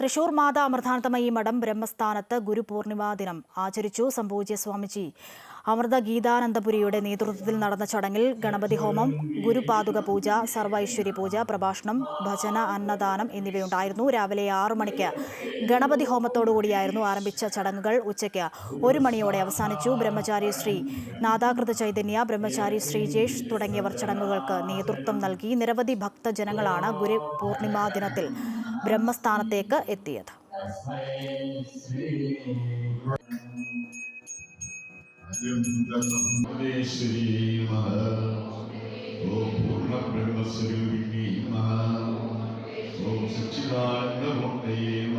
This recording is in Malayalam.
തൃശൂർ മാതാ അമൃതാനന്ദമയി മഠം ബ്രഹ്മസ്ഥാനത്ത് ഗുരുപൂർണിമാ ദിനം ആചരിച്ചു സംഭൂജ്യ സ്വാമിജി അമൃത ഗീതാനന്ദപുരിയുടെ നേതൃത്വത്തിൽ നടന്ന ചടങ്ങിൽ ഗണപതി ഹോമം ഗുരുപാതുക പൂജ സർവൈശ്വര്യ പൂജ പ്രഭാഷണം ഭജന അന്നദാനം എന്നിവയുണ്ടായിരുന്നു. രാവിലെ ആറു മണിക്ക് ഗണപതി ഹോമത്തോടുകൂടിയായിരുന്നു ആരംഭിച്ച ചടങ്ങുകൾ ഉച്ചയ്ക്ക് ഒരു മണിയോടെ അവസാനിച്ചു. ബ്രഹ്മചാരി ശ്രീ നാദാകൃത ചൈതന്യ ബ്രഹ്മചാരി ശ്രീജേഷ് തുടങ്ങിയവർ ചടങ്ങുകൾക്ക് നേതൃത്വം നൽകി. നിരവധി ഭക്തജനങ്ങളാണ് ഗുരു പൂർണിമാ ദിനത്തിൽ ബ്രഹ്മസ്ഥാനത്തേക്ക് എത്തിയത്. ബ്രഹ്മേശ്വരി മഹ ഓം പൂർണ്ണബ്രഹ്മസ്വരൂപിണി മഹ ഓം സച്ചിദാനന്ദമൂർത്തയേ മഹ